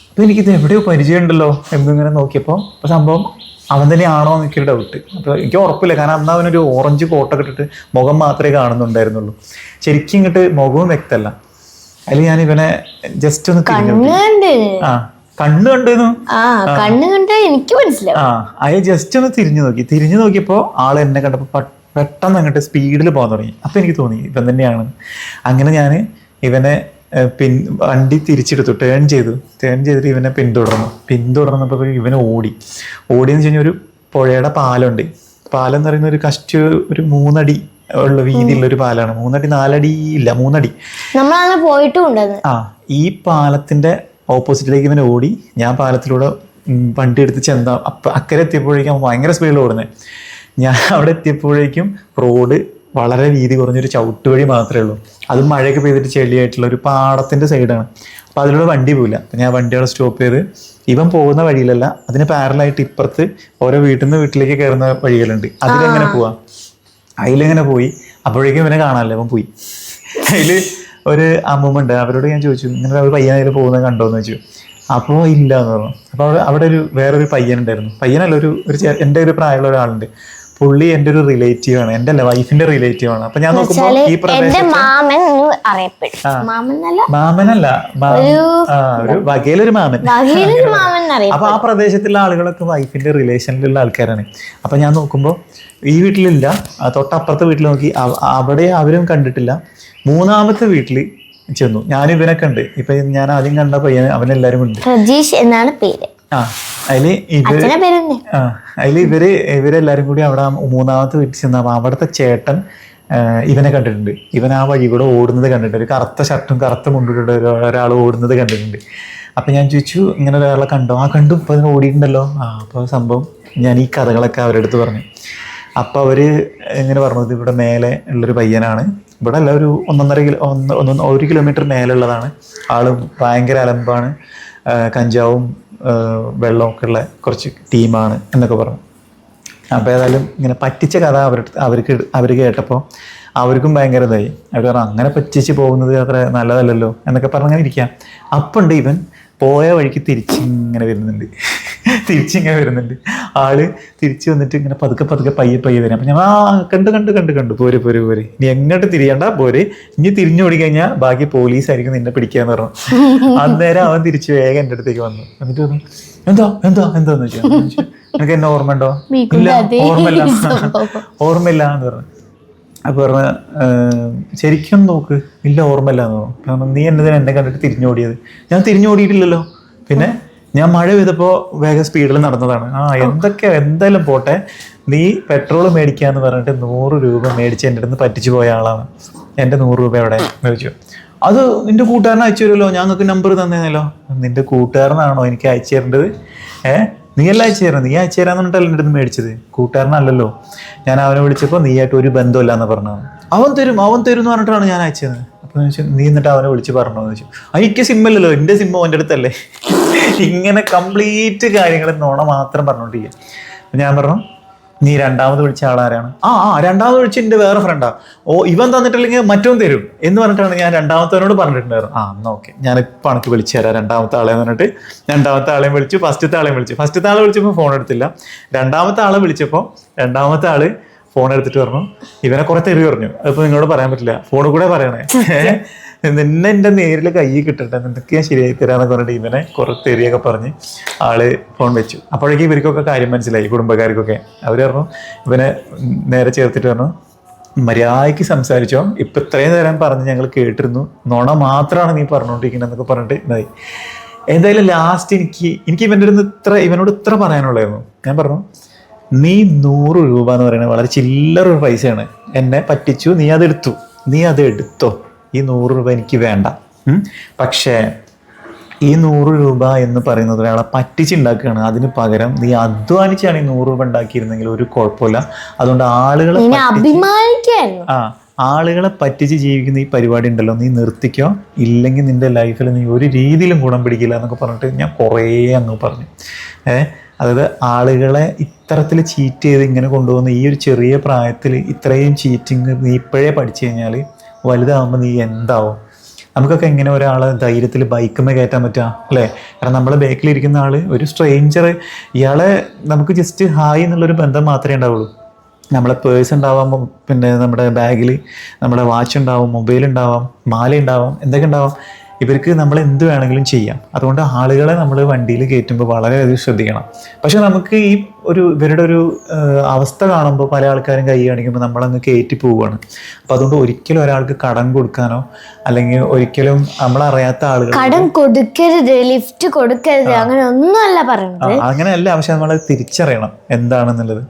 അപ്പോൾ എനിക്കിത് എവിടെയോ പരിചയമുണ്ടല്ലോ എന്നിങ്ങനെ നോക്കിയപ്പോൾ അപ്പോൾ സംഭവം അവൻ തന്നെയാണോ എനിക്കൊരു ഡൗട്ട് അപ്പോൾ എനിക്ക് ഉറപ്പില്ല. കാരണം അന്ന് അവനൊരു ഓറഞ്ച് കോട്ടൊക്കെ ഇട്ടിട്ട് മുഖം മാത്രമേ കാണുന്നുണ്ടായിരുന്നുള്ളൂ. ശരിക്കും ഇങ്ങോട്ട് മുഖവും വ്യക്തമല്ല. അതിൽ ഞാൻ ഇവനെ ജസ്റ്റ് ഒന്ന് ആ കണ്ണ് കണ്ടിരുന്നു കണ്ണ് കണ്ട് എനിക്ക് മനസ്സിലായി. ആ അയ ജസ്റ്റ് ഒന്ന് തിരിഞ്ഞു നോക്കി. തിരിഞ്ഞു നോക്കിയപ്പോൾ ആൾ എന്നെ കണ്ടപ്പോൾ പെട്ടെന്ന് അങ്ങോട്ട് സ്പീഡിൽ പോകാൻ തുടങ്ങി. അപ്പം എനിക്ക് തോന്നി ഇവൻ തന്നെയാണ്. അങ്ങനെ ഞാൻ ഇവനെ പിൻ വണ്ടി തിരിച്ചെടുത്തു. ടേൺ ചെയ്തു. ടേൺ ചെയ്തിട്ട് ഇവനെ പിന്തുടർന്നു. പിന്തുടർന്നപ്പോൾ ഇവനെ ഓടി. ഓടിയെന്ന് വെച്ച് കഴിഞ്ഞാൽ ഒരു പുഴയുടെ പാലമുണ്ട് പാലം എന്ന് പറയുന്ന ഒരു കഷ്ടി ഒരു മൂന്നടി ഉള്ള വീതിയുള്ള ഒരു പാലാണ്. മൂന്നടി നാലടി ഇല്ല മൂന്നടി. നമ്മളങ്ങനെ പോയിട്ടും ഉണ്ടെന്ന് ആ ഈ പാലത്തിന്റെ ഓപ്പോസിറ്റിലേക്ക് ഇവൻ ഓടി. ഞാൻ പാലത്തിലൂടെ വണ്ടി എടുത്ത് ചെന്ന അപ്പ അക്കരെ എത്തിയപ്പോഴേക്കും ഭയങ്കര സ്പീഡിൽ ഓടുന്നത് ഞാൻ അവിടെ എത്തിയപ്പോഴേക്കും റോഡ് വളരെ വീതി കുറഞ്ഞൊരു ചവിട്ട് വഴി മാത്രമേ ഉള്ളൂ. അത് മഴയൊക്കെ പെയ്തിട്ട് ചെളിയായിട്ടുള്ള ഒരു പാടത്തിന്റെ സൈഡാണ് അപ്പൊ അതിലൂടെ വണ്ടി പോവില്ല. അപ്പൊ ഞാൻ വണ്ടി അവിടെ സ്റ്റോപ്പ് ചെയ്ത് ഇവൻ പോകുന്ന വഴിയിലല്ല അതിന് പാരലായിട്ട് ഇപ്പുറത്ത് ഓരോ വീട്ടിൽ നിന്ന് വീട്ടിലേക്ക് കയറുന്ന വഴികളുണ്ട്. അതിലെങ്ങനെ പോവാ? അതിലെങ്ങനെ പോയി. അപ്പോഴേക്കും ഇവനെ കാണാനല്ലേ അവൻ പോയി. അതിൽ ഒരു അമ്മൂമ്മ അവരോട് ഞാൻ ചോദിച്ചു ഇങ്ങനെ ഒരു പയ്യൻ അതിൽ പോകുന്നത് കണ്ടോന്ന്? ചോദിച്ചു. അപ്പോൾ ഇല്ല എന്ന് പറഞ്ഞു. അപ്പോൾ അവിടെ അവിടെ ഒരു വേറൊരു പയ്യൻ ഉണ്ടായിരുന്നു. പയ്യനല്ല ഒരു ഒരു എന്റെ ഒരു പ്രായമുള്ള ഒരാളുണ്ട്. പുള്ളി എന്റെ ഒരു റിലേറ്റീവ് ആണ്. എന്റെ അല്ല വൈഫിന്റെ റിലേറ്റീവ് ആണ്. അപ്പൊ ഞാൻ നോക്കുമ്പോൾ വെച്ചാൽ ഈ പ്രദേശത്ത് മാമൻ എന്ന് അറിയപ്പെടും. മാമൻ എന്നല്ല മാമനല്ല. മാ- ആ ഒരു വകയിലൊരു മാമൻ. വകയിലൊരു മാമൻ അപ്പൊ ആ പ്രദേശത്തുള്ള ആളുകളൊക്കെ വൈഫിന്റെ റിലേഷനിലുള്ള ആൾക്കാരാണ്. അപ്പൊ ഞാൻ നോക്കുമ്പോൾ ഈ വീട്ടിലില്ല. ആ തൊട്ടപ്പുറത്തെ വീട്ടിൽ നോക്കി. അവ- അവിടെ അവരും കണ്ടിട്ടില്ല. മൂന്നാമത്തെ വീട്ടിൽ ചെന്നു. ഞാൻ ഇവനൊക്കെ ഉണ്ട്. ഇപ്പൊ ഞാൻ ആദ്യം കണ്ട പയ്യൻ അവനെല്ലാരും ഉണ്ട്. പ്രജീഷ് എന്നാണ് പേര്. ആ അതിൽ ഇവർ ആ അതിൽ ഇവർ ഇവരെല്ലാരും കൂടി അവിടെ മൂന്നാമത്തെ വീട്ടിൽ ചെന്നപ്പോ അവിടുത്തെ ചേട്ടൻ ഇവനെ കണ്ടിട്ടുണ്ട്. ഇവൻ ആ വഴി കൂടെ ഓടുന്നത് കണ്ടിട്ടുണ്ട്. ഒരു കറുത്ത ഷർട്ടും കറുത്ത മുണ്ടിട്ട് ഒരാൾ ഓടുന്നത് കണ്ടിട്ടുണ്ട്. അപ്പൊ ഞാൻ ചോദിച്ചു ഇങ്ങനെ ഒരാളെ കണ്ടോ? ആ കണ്ടു. ഇപ്പൊ അതിന് ഓടിയിട്ടുണ്ടല്ലോ. ആ അപ്പൊ സംഭവം ഞാൻ ഈ കഥകളൊക്കെ അവരുടെ അടുത്ത് പറഞ്ഞു. അപ്പൊ അവർ ഇങ്ങനെ പറഞ്ഞത് ഇവിടെ മേലെ ഉള്ളൊരു പയ്യനാണ്. ഇവിടെ അല്ല ഒരു ഒന്നൊന്നര കിലോ ഒന്ന് ഒന്ന് ഒരു കിലോമീറ്റർ മേലുള്ളതാണ് ആൾ ഭയങ്കര അലമ്പാണ്. കഞ്ചാവും വെള്ളവും ഉള്ള കുറച്ച് ടീമാണ് എന്നൊക്കെ പറഞ്ഞു. അപ്പോൾ ഏതായാലും ഇങ്ങനെ പറ്റിച്ച കഥ അവരുടെ അവർക്ക് അവർ കേട്ടപ്പോൾ അവർക്കും ഭയങ്കര ഇതായി. അവർ പറഞ്ഞു അങ്ങനെ പറ്റിച്ച് പോകുന്നത് അത്ര നല്ലതല്ലല്ലോ എന്നൊക്കെ പറഞ്ഞങ്ങനെ ഇരിക്കാം. അപ്പുണ്ട് ഇവൻ പോയ വഴിക്ക് തിരിച്ചിങ്ങനെ വരുന്നുണ്ട്. തിരിച്ചിങ്ങനെ വരുന്നുണ്ട്. ആൾ തിരിച്ചു വന്നിട്ട് ഇങ്ങനെ പതുക്കെ പതുക്കെ പയ്യെ പയ്യെ വരും. അപ്പം ഞാൻ ആ കണ്ട് കണ്ട് കണ്ട് കണ്ടു. പോരെ പോരെ പോരെ. നീ എങ്ങോട്ട് തിരിയണ്ട? പോരെ. ഇനി തിരിഞ്ഞു ഓടി കഴിഞ്ഞാൽ ബാക്കി പോലീസ് ആയിരിക്കും നിന്നെ പിടിക്കാന്ന് പറഞ്ഞു. അന്നേരം അവൻ തിരിച്ചു വേഗം എന്റെ അടുത്തേക്ക് വന്നു. എന്നിട്ട് പറഞ്ഞു എന്തോ എന്തോ എന്താന്ന് വെച്ചാൽ നിനക്ക് എന്നെ ഓർമ്മ ഉണ്ടോ ഇല്ല ഓർമ്മയില്ല. ഓർമ്മയില്ല എന്ന് പറഞ്ഞു. അപ്പൊ പറഞ്ഞ ശരിക്കും നോക്ക്. ഇല്ല ഓർമ്മയില്ല എന്ന് പറഞ്ഞു പറഞ്ഞു, നീ എന്നതിന് എന്നെ കണ്ടിട്ട് തിരിഞ്ഞോടിയത്. ഞാൻ തിരിഞ്ഞോടിയിട്ടില്ലല്ലോ. പിന്നെ ഞാൻ മഴ പെയ്തപ്പോ വേഗം സ്പീഡിൽ നടന്നതാണ്. ആ എന്തൊക്കെ എന്തായാലും പോട്ടെ. നീ പെട്രോൾ മേടിക്കാന്ന് പറഞ്ഞിട്ട് നൂറ് രൂപ മേടിച്ച് എന്റെ അടുത്ത് പറ്റിച്ചു പോയ ആളാണ്. എന്റെ നൂറ് രൂപ എവിടെ ചോദിച്ചു അത് നിന്റെ കൂട്ടുകാരനെ അയച്ചു തരുമല്ലോ? ഞാൻ നിങ്ങൾക്ക് നമ്പർ തന്നേനല്ലോ. നിന്റെ കൂട്ടുകാരനാണോ എനിക്ക് അയച്ചു തരേണ്ടത്? ഏ? നീ അല്ല അയച്ചു തരണം നീ അയച്ചു തരാന്ന് പറഞ്ഞിട്ടല്ല എന്റെ അടുത്ത് മേടിച്ചത്. കൂട്ടുകാരനല്ലല്ലോ. ഞാൻ അവനെ വിളിച്ചപ്പോൾ നീ ആയിട്ട് ഒരു ബന്ധമില്ല എന്ന് പറഞ്ഞു അവൻ തരും അവൻ തരും എന്ന് പറഞ്ഞിട്ടാണ് ഞാൻ അയച്ചത്. അപ്പൊ വെച്ചാൽ നീ എന്നിട്ട് അവനെ വിളിച്ച് പറഞ്ഞു എന്ന് വെച്ചു. "ആ, എനിക്ക് സിമ്മല്ലല്ലോ എന്റെ സിമ്മ അവന്റെ അടുത്തല്ലേ. ഇങ്ങനെ കംപ്ലീറ്റ് കാര്യങ്ങൾ നോണ മാത്രം പറഞ്ഞോണ്ടിരിക്കുക ഞാൻ പറഞ്ഞു നീ രണ്ടാമത് വിളിച്ച ആളാരാണ്? ആ ആ രണ്ടാമത് വിളിച്ച എന്റെ വേറെ ഫ്രണ്ടാ ഓ ഇവൻ തന്നിട്ടില്ലെങ്കിൽ മറ്റോൻ തരും. എന്ന് പറഞ്ഞിട്ടാണ് ഞാൻ രണ്ടാമത്തവനോട് പറഞ്ഞിട്ടുണ്ടായിരുന്നു ആ എന്നാ ഓക്കെ. ഞാൻ ഇപ്പം അണക്ക് വിളിച്ചു തരാം. രണ്ടാമത്തെ ആളെ എന്ന് പറഞ്ഞിട്ട് രണ്ടാമത്തെ ആളെയും വിളിച്ചു ഫസ്റ്റത്തെ ആളെയും വിളിച്ചു. ഫസ്റ്റത്തെ ആളെ വിളിച്ചപ്പോൾ ഫോൺ എടുത്തില്ല. രണ്ടാമത്തെ ആളെ വിളിച്ചപ്പോൾ രണ്ടാമത്തെ ആൾ ഫോൺ എടുത്തിട്ട് പറഞ്ഞു ഇവനെ കുറെ തെറി പറഞ്ഞു. അതിപ്പോ നിങ്ങളോട് പറയാൻ പറ്റില്ല. ഫോണിൽ കൂടെ പറയണേ? നിന്നെ എന്റെ നേരിൽ കൈ കിട്ടട്ടെ. എന്തൊക്കെയാ ശരിയായി തരാന്നൊക്കെ പറഞ്ഞിട്ട് ഇവനെ കുറെ തെറിയൊക്കെ പറഞ്ഞ് ആൾ ഫോൺ വെച്ചു. അപ്പോഴേക്കും ഇവർക്കൊക്കെ കാര്യം മനസ്സിലായി കുടുംബക്കാർക്കൊക്കെ. അവർ പറഞ്ഞു ഇവനെ നേരെ ചേർത്തിട്ട് പറഞ്ഞു മര്യാദയ്ക്ക് സംസാരിച്ചോ. ഇപ്പൊ ഇത്രയും നേരം പറഞ്ഞ് ഞങ്ങൾ കേട്ടിരുന്നു. നോണ മാത്രമാണ് നീ പറഞ്ഞുകൊണ്ടിരിക്കുന്നത് എന്നൊക്കെ പറഞ്ഞിട്ട് ഇതായി. എന്തായാലും ലാസ്റ്റ് എനിക്ക് എനിക്ക് ഇവന്റെ അടുത്ത് ഇത്ര ഇവനോട് ഇത്ര പറയാനുള്ളായിരുന്നു. ഞാൻ പറഞ്ഞു നീ നൂറ് രൂപ എന്ന് പറയുന്നത് വളരെ ചില്ലറ ഒരു പൈസയാണ്. എന്നെ പറ്റിച്ചു നീ അത് എടുത്തു നീ അത് എടുത്തോ ഈ നൂറ് രൂപ എനിക്ക് വേണ്ട. പക്ഷേ ഈ നൂറ് രൂപ എന്ന് പറയുന്നത് ഒരാളെ പറ്റിച്ചുണ്ടാക്കുകയാണ്. അതിന് പകരം നീ അധ്വാനിച്ചാണ് ഈ നൂറ് രൂപ ഉണ്ടാക്കിയിരുന്നെങ്കിൽ ഒരു കുഴപ്പമില്ല. അതുകൊണ്ട് ആളുകളെ ആ ആളുകളെ പറ്റിച്ച് ജീവിക്കുന്ന ഈ പരിപാടി ഉണ്ടല്ലോ നീ നിർത്തിക്കോ. ഇല്ലെങ്കിൽ നിന്റെ ലൈഫിൽ നീ ഒരു രീതിയിലും ഗുണം പിടിക്കില്ല എന്നൊക്കെ പറഞ്ഞിട്ട് ഞാൻ കുറേ അങ്ങ് പറഞ്ഞു. ഏ അതായത് ആളുകളെ ഇത്തരത്തിൽ ചീറ്റ് ചെയ്ത് ഇങ്ങനെ കൊണ്ടുപോകുന്ന ഈ ഒരു ചെറിയ പ്രായത്തിൽ ഇത്രയും ചീറ്റിങ് നീ ഇപ്പോഴേ പഠിച്ചു കഴിഞ്ഞാൽ വലുതാകുമ്പോൾ നീ എന്താവും? നമുക്കൊക്കെ എങ്ങനെ ഒരാളെ ധൈര്യത്തിൽ ബൈക്കുമേ കയറ്റാൻ പറ്റുക അല്ലേ? കാരണം നമ്മളെ ബാക്കിലിരിക്കുന്ന ആൾ ഒരു സ്ട്രേഞ്ചർ ഇയാളെ നമുക്ക് ജസ്റ്റ് ഹായ് എന്നുള്ളൊരു ബന്ധം മാത്രമേ ഉണ്ടാവുള്ളൂ. നമ്മളെ പേഴ്സ് ഉണ്ടാവാം പിന്നെ നമ്മുടെ ബാഗിൽ നമ്മുടെ വാച്ച് ഉണ്ടാവും മൊബൈൽ ഉണ്ടാവാം മാല ഉണ്ടാവാം എന്തൊക്കെ ഉണ്ടാവാം. ഇവർക്ക് നമ്മൾ എന്ത് വേണമെങ്കിലും ചെയ്യാം. അതുകൊണ്ട് ആളുകളെ നമ്മൾ വണ്ടിയിൽ കയറ്റുമ്പോൾ വളരെയധികം ശ്രദ്ധിക്കണം. പക്ഷെ നമുക്ക് ഈ ഒരു ഇവരുടെ ഒരു അവസ്ഥ കാണുമ്പോൾ പല ആൾക്കാരും കൈ കാണിക്കുമ്പോൾ നമ്മളങ്ങ് കയറ്റി പോവുകയാണ്. അപ്പോൾ അതുകൊണ്ട് ഒരിക്കലും ഒരാൾക്ക് കടം കൊടുക്കാനോ അല്ലെങ്കിൽ ഒരിക്കലും നമ്മളറിയാത്ത ആളുകൾ കടം കൊടുക്കരുത് ലിഫ്റ്റ് കൊടുക്കരുത് അങ്ങനെ ഒന്നുമല്ല പറയുന്നത് അങ്ങനെയല്ല പക്ഷെ നമ്മൾ തിരിച്ചറിയണം എന്താണെന്നുള്ളത്.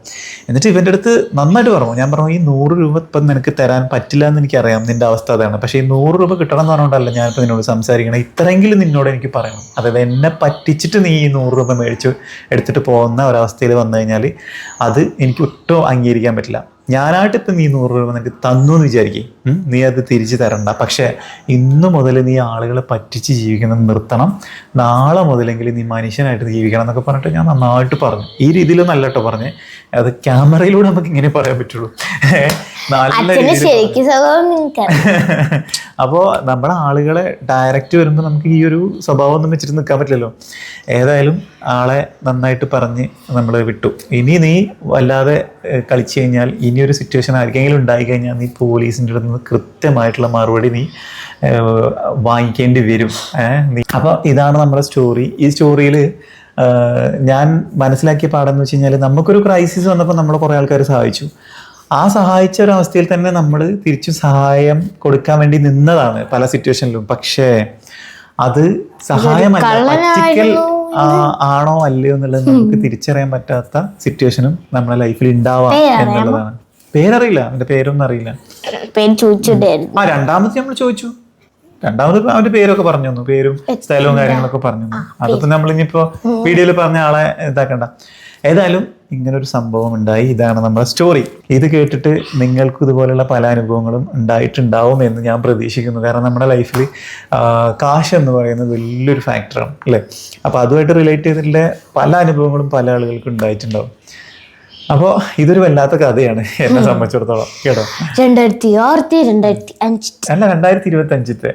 എന്നിട്ട് ഇവന്റെ അടുത്ത് നന്നായിട്ട് പറഞ്ഞു. ഞാൻ പറഞ്ഞു ഈ നൂറ് രൂപ ഇപ്പം നിനക്ക് തരാൻ പറ്റില്ല എന്ന് എനിക്കറിയാം. നിന്റെ അവസ്ഥ അതാണ്. പക്ഷേ ഈ നൂറ് രൂപ കിട്ടണം എന്ന് പറഞ്ഞുകൊണ്ടല്ല ഞാനിപ്പോൾ നിന്നോട് സംസാരിക്കണം. ഇത്രയെങ്കിലും നിന്നോട് എനിക്ക് പറയണം. അതായത് എന്നെ പറ്റിച്ചിട്ട് നീ ഈ നൂറ് രൂപ മേടിച്ച് എടുത്തിട്ട് പോകുന്ന ഒരവസ്ഥയിൽ വന്നു കഴിഞ്ഞാൽ അത് എനിക്ക് ഒട്ടും അംഗീകരിക്കാൻ പറ്റില്ല. ഞാനായിട്ട് ഇപ്പം നീ നൂറ് രൂപ നിനക്ക് തന്നു എന്ന് വിചാരിക്കും നീ അത് തിരിച്ചു തരണ്ട. പക്ഷേ ഇന്നു മുതൽ നീ ആളുകളെ പറ്റിച്ച് ജീവിക്കുന്നത് നിർത്തണം. നാളെ മുതലെങ്കിലും നീ മനുഷ്യനായിട്ട് ജീവിക്കണം എന്നൊക്കെ പറഞ്ഞിട്ട് ഞാൻ നന്നായിട്ട് പറഞ്ഞു. ഈ രീതിയിലൊന്നും അല്ല കേട്ടോ പറഞ്ഞ്. അത് ക്യാമറയിലൂടെ നമുക്ക് ഇങ്ങനെ പറയാൻ പറ്റുള്ളൂ. നല്ല അപ്പോൾ നമ്മുടെ ആളുകളെ ഡയറക്റ്റ് വരുമ്പോൾ നമുക്ക് ഈ ഒരു സ്വഭാവം ഒന്നും വെച്ചിട്ട് നിൽക്കാൻ പറ്റില്ലല്ലോ. ഏതായാലും ആളെ നന്നായിട്ട് പറഞ്ഞ് നമ്മൾ വിട്ടു. ഇനി നീ വല്ലാതെ കളിച്ചു കഴിഞ്ഞാൽ ഇനി ഒരു സിറ്റുവേഷൻ ആർക്കെങ്കിലും ഉണ്ടായി കഴിഞ്ഞാൽ നീ പോലീസിന്റെ അടുത്ത് നിന്ന് കൃത്യമായിട്ടുള്ള മറുപടി നീ വാങ്ങിക്കേണ്ടി വരും. അപ്പോൾ ഇതാണ് നമ്മുടെ സ്റ്റോറി ഈ സ്റ്റോറിയിൽ ഞാൻ മനസ്സിലാക്കിയ പാഠം എന്ന് വെച്ച് കഴിഞ്ഞാൽ നമുക്കൊരു ക്രൈസിസ് വന്നപ്പോൾ നമ്മൾ കുറേ ആൾക്കാർ സഹായിച്ചു. ആ സഹായിച്ച ഒരു അവസ്ഥയിൽ തന്നെ നമ്മൾ തിരിച്ചു സഹായം കൊടുക്കാൻ വേണ്ടി നിന്നതാണ് പല സിറ്റുവേഷനിലും പക്ഷേ അത് സഹായമല്ല. ആണോ അല്ലയോ എന്നുള്ളത് നമുക്ക് തിരിച്ചറിയാൻ പറ്റാത്ത സിറ്റുവേഷനും നമ്മുടെ ലൈഫിൽ ഉണ്ടാവാം എന്നുള്ളതാണ്. പേരറിയില്ല. അവന്റെ പേരൊന്നും അറിയില്ല. പേര് ചോദിച്ചിട്ടായിരുന്നു ആ രണ്ടാമത്തെ നമ്മൾ ചോദിച്ചു. രണ്ടാമത് അവന്റെ പേരൊക്കെ പറഞ്ഞു തന്നു. പേരും സ്ഥലവും കാര്യങ്ങളൊക്കെ പറഞ്ഞു തന്നു. അതൊക്കെ നമ്മൾ ഇനിയിപ്പോ വീഡിയോയിൽ പറഞ്ഞ ആളെ ഇതാക്കണ്ട. ഏതായാലും ഇങ്ങനെ ഒരു സംഭവം ഉണ്ടായി. ഇതാണ് നമ്മുടെ സ്റ്റോറി ഇത് കേട്ടിട്ട് നിങ്ങൾക്ക് ഇതുപോലെയുള്ള പല അനുഭവങ്ങളും ഉണ്ടായിട്ടുണ്ടാവും എന്ന് ഞാൻ പ്രതീക്ഷിക്കുന്നു. കാരണം നമ്മുടെ ലൈഫിൽ കാശ് എന്ന് പറയുന്നത് വലിയൊരു ഫാക്ടറാണ് അല്ലേ? അപ്പോൾ അതുമായിട്ട് റിലേറ്റ് ചെയ്തിട്ടുള്ള പല അനുഭവങ്ങളും പല ആളുകൾക്കും ഉണ്ടായിട്ടുണ്ടാവും. അപ്പോൾ ഇതൊരു വല്ലാത്ത കഥയാണ് എന്നെ സംബന്ധിച്ചിടത്തോളം. കേട്ടോ? രണ്ടായിരത്തി ആറത്തെ രണ്ടായിരത്തി അഞ്ച് അല്ല രണ്ടായിരത്തി ഇരുപത്തി അഞ്ചത്തെ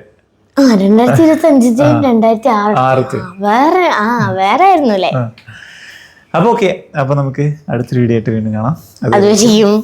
രണ്ടായിരത്തി ഇരുപത്തി അഞ്ചത്തെ രണ്ടായിരത്തി ആറ് വേറെ ആ വേറെ ആയിരുന്നു അല്ലേ അപ്പൊ ഓക്കെ അപ്പൊ നമുക്ക് അടുത്തൊരു വീഡിയോ ആയിട്ട് വീണ്ടും കാണാം. അത് ചെയ്യും.